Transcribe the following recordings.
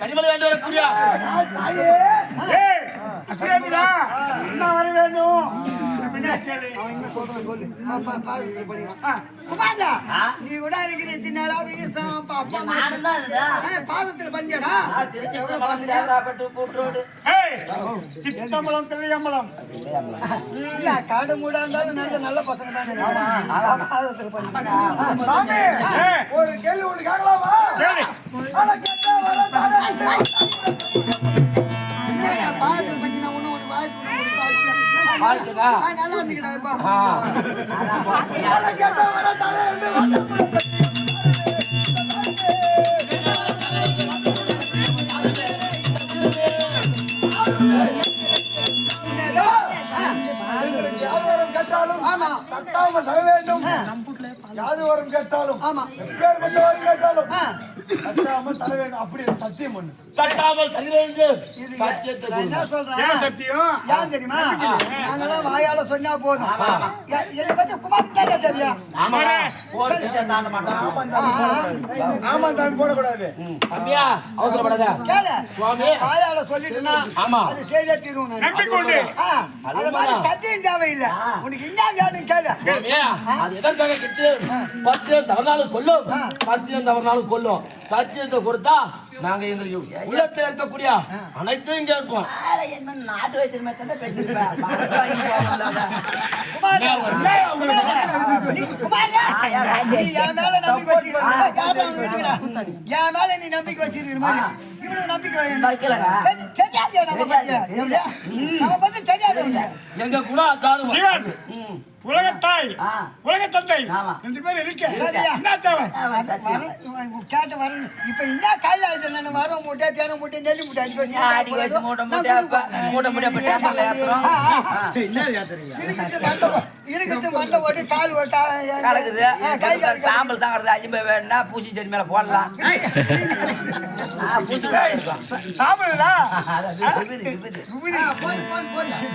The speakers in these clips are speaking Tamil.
கனிமலை வேண்டி வரக்கூடிய என்ன வர வேண்டும் நீ கூட இருக்கிற இத்தனை நாளாவது ஈஸ்வரன் அப்பா அப்பா அம்மா நானும் தான் இதுதான். ஏய், பாதத்துல பண்ணியாடா சித்தம்பலம் தில்லையம்பலம். இல்ல காடு மூடா இருந்தாலும் நல்ல நல்ல பசங்க தான். பாதத்துல ஒரு கேள்வி கேட்கலாமா? பாதத்துல பண்ணி நான் வாழ்த்துக்கா? நல்லா இருந்துக்கடா இப்ப ஆனா கேட்டா வர தானே யார் வரம் கேட்டாலும் ஆமா. தட்டாம தர வேண்டும். யாரு வரம் கேட்டாலும் ஆமா. கேட்டாலும் தட்டாம தர வேண்டும். அப்படி ஒரு சத்தியம் பண்ணு தட்டாமல் என்ன சொல்றேன். சத்தியம்? ஏன் தெரியுமா? நாங்கெல்லாம் வாயால சொன்னா போதும். என்னை பத்தி தானே தெரியும். ஆமா போடக்கூடாது. தம்பியா, அவசரப்படாத. கேளு. சுவாமி. வாயால சொல்லிட்டுனா ஆமா. அது சரியா தீரும் அது மாதிரி சத்தியம் தேவையில்லை. உனக்கு என்ன வேணும் கேளு. அது எதற்காக கிட்டு? பத்தியம் தவறுனாலும் கொல்லும். சத்தியம் தவறுனாலும் கொல்லும். சத்தியத்தை கொடுத்தா நாங்க எங்க உள்ளத்துல இருக்கக்கூடிய அனைத்தையும் கேட்போம். என்ன நாட்டு வைத்தியமே என் மேல நீ நம்பிக்கை வச்சிருக்கிற மாதிரி. இவனுக்கு நம்பிக்கை. தெரி- தெரியாது நம்ம பத்தி எப்படியா? நம்ம பத்தி தெரியாது உனக்கு எங்க கூட அதாரும் சிவன் உலகத்தாய். உலக தந்தை. ரெண்டு பேர் இருக்க? என்ன தேவை? கேட்ட வர இப்ப என்ன ஆகுது நான் வர மூட்டை தேன மூட்டை நெல்லி மூட்டை இருக்கிறது மண்டை கால் கலக்குது. கால் சாம்பல் தான் கிடக்குது அஜிம்பை வேணும்னா பூசி செடி மேல போடலாம். ஆ,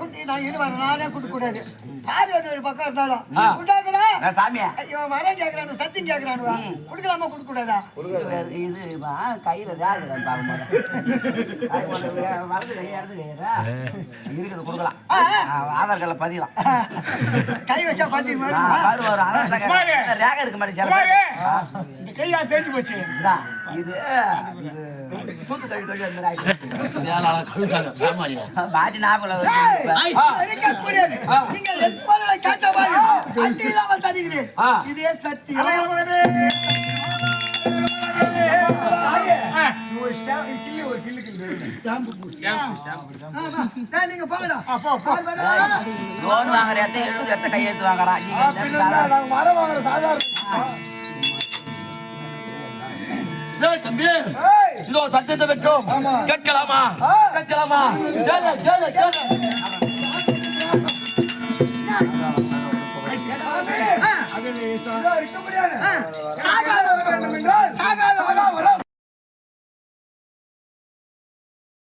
குட்டி, நான் இரு வரேன், நானே கூடாது. பார்வதி ஒரு பக்கம் இருந்தாலும். குண்டாதுடா. நான் சாமியா? இவன் வரேன் கேக்குறானு சத்தியம் கேக்குறானுவா? குடுக்கலாமா குடுக்க கூடாதா? இது கையில தான் இருக்குது, கொடுக்கலாம். ஆதார் கார்டுல பதியலாம். கை வச்சா. குமாரு. ரேகை இருக்க கையா தேஞ்சு போச்சு. இதான், இது இது தூக்கு கழி தொழில் அந்த மாதிரி ஆயிடுச்சு. பாட்டி ஞாபகம் இல்ல. ஏய், இருக்க கூடாது. நீங்க எப்பொழுது கேட்ட மாதிரி அடி இல்லாம தருகிறேன். ஆ. இதே சத்தியம். ஆ, ஆமா. ஏய், நீங்க போங்கடா. பால் வருதா? லோன் வாங்குற இடத்த எழுபது இடத்த கையெழுத்து வாங்குறா நீங்க இந்த பின்ன சாதா- நாங்க மரம் வாங்குற சாதாரண ஏய், தம்பி இதோ சத்தியத்தை பெற்றோம் கேட்கலாமா கேட்கலாமா கேளு, கேளு, கேளு. இதோ இருக்க முடியாது என்றால்